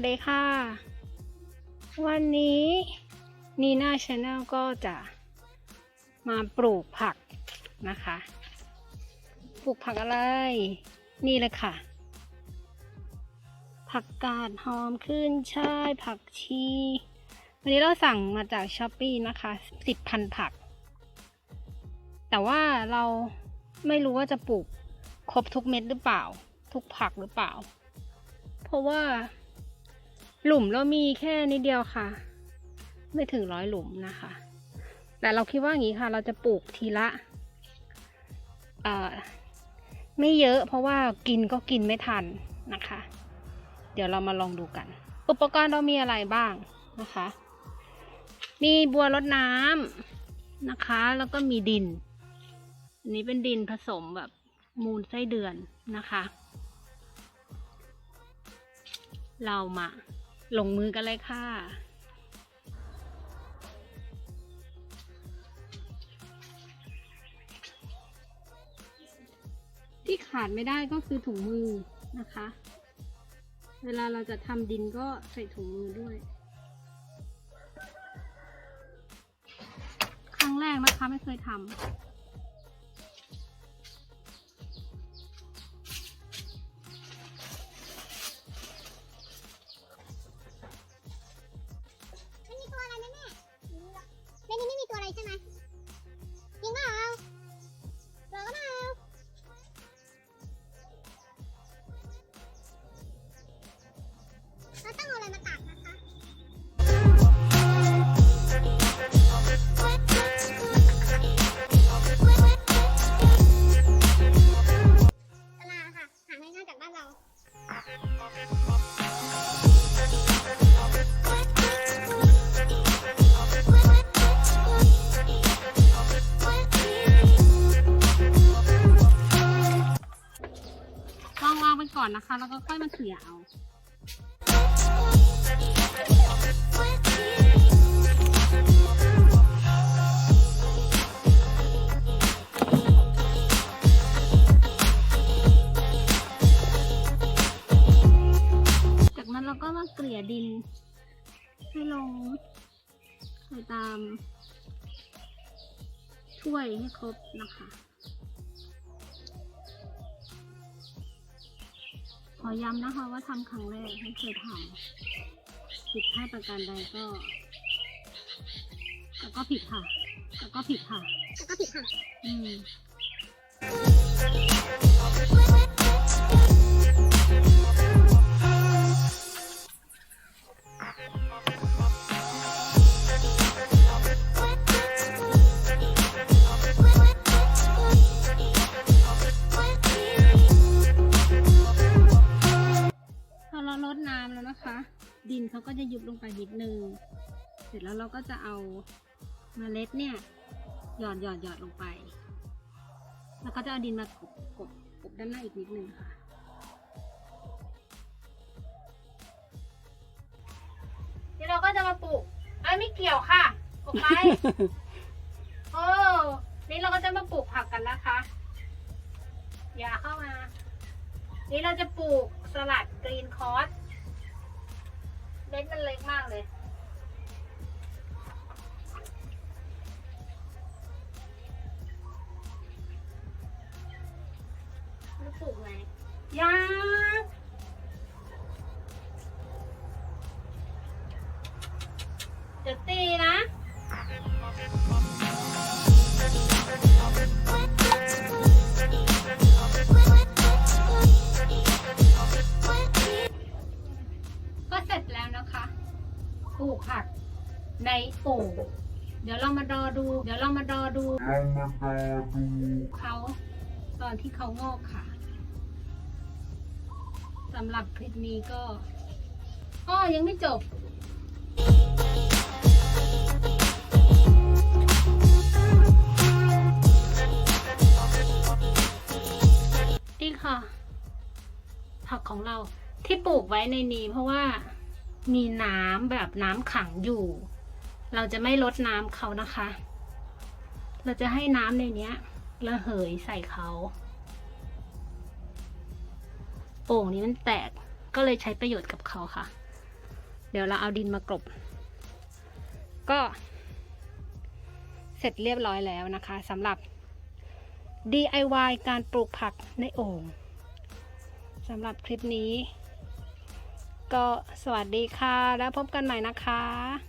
วัสดีค่ะ วันนี้นีน่าชาแนลก็จะมาปลูกผักนะคะ ปลูกผักอะไร นี่เลยค่ะ ผักกาดหอมขึ้นช่ายผักชี วันนี้เราสั่งมาจากช้อปปีนะคะสิบพันผัก แต่ว่าเราไม่รู้ว่าจะปลูกครบทุกเม็ดหรือเปล่า ทุกผักหรือเปล่า เพราะว่า หลุมเรามีแค่นิดเดียวค่ะ ไม่ถึงร้อยหลุมนะคะ แต่เราคิดว่าอย่างนี้ค่ะ เราจะปลูกทีละเอ่อไม่เยอะเพราะว่ากินก็กินไม่ทันนะคะ เดี๋ยวเรามาลองดูกัน อุปกรณ์เรามีอะไรบ้างนะคะ มีบัวรดน้ำนะคะ แล้วก็มีดิน อันนี้เป็นดินผสมแบบมูลไส้เดือนนะคะ เรามา ลงมือกันเลยค่ะ ที่ขาดไม่ได้ก็คือถุงมือนะคะ เวลาเราจะทำดินก็ใส่ถุงมือด้วย ครั้งแรกนะคะไม่เคยทำ วางวางไปก่อนนะคะ แล้วก็ค่อยมาเขี่ยเอา กนั้นเราก็มาเกลี่ยดิน ให้ลงใส่ตามถ้วยให้ครบนะคะ ขอย้ำนะคะว่าทำครั้งแรกไม่เคยทำผิดพลาดประการใดก็แต่ก็ผิดค่ะแต่ก็ผิดค่ะแล้วก็ผิดค่ะ อืมำแล้วนะคะ ดินเขาก็จะยุบลงไปนิดนึง เสร็จแล้วเราก็จะเอาเมล็ดเนี่ยหยอดหยอดหยอดลงไป แล้วก็จะเอาดินมากบกบกบด้านหน้าอีกนิดนึงค่ะ เดี๋ยวเราก็จะมาปลูกไอ้ยไม่เกี่ยวค่ะปลูกไปโอ้นี่เราก็จะมาปลูกผักกันนะคะ อย่าเข้ามา นี่เราจะปลูกสลัดกรีนคอร์ส เม็ดมันเล็กมากเลยจะปลูกไหมยา แล้วนะคะปลูกผักในโอ่งเดี๋ยวเรามารอดู เดี๋ยวเรามารอดูเขาตอนที่เขางอกค่ะสำหรับคลิปนี้ก็อ้อยังไม่จบนี่ค่ะ ผักของเราที่ปลูกไว้ในนี้เพราะว่า มีน้ำแบบน้ำขังอยู่ เราจะไม่ลดน้ำเขานะคะ เราจะให้น้ำในนี้ระเหยใส่เขาโอ่งนี้มันแตกก็เลยใช้ประโยชน์กับเขาค่ะ เดี๋ยวเราเอาดินมากรบ ก็ เสร็จเรียบร้อยแล้วนะคะสำหรับ DIY การปลูกผักในโอ่งสำหรับคลิปนี้ ก็สวัสดีค่ะ แล้วพบกันใหม่นะคะ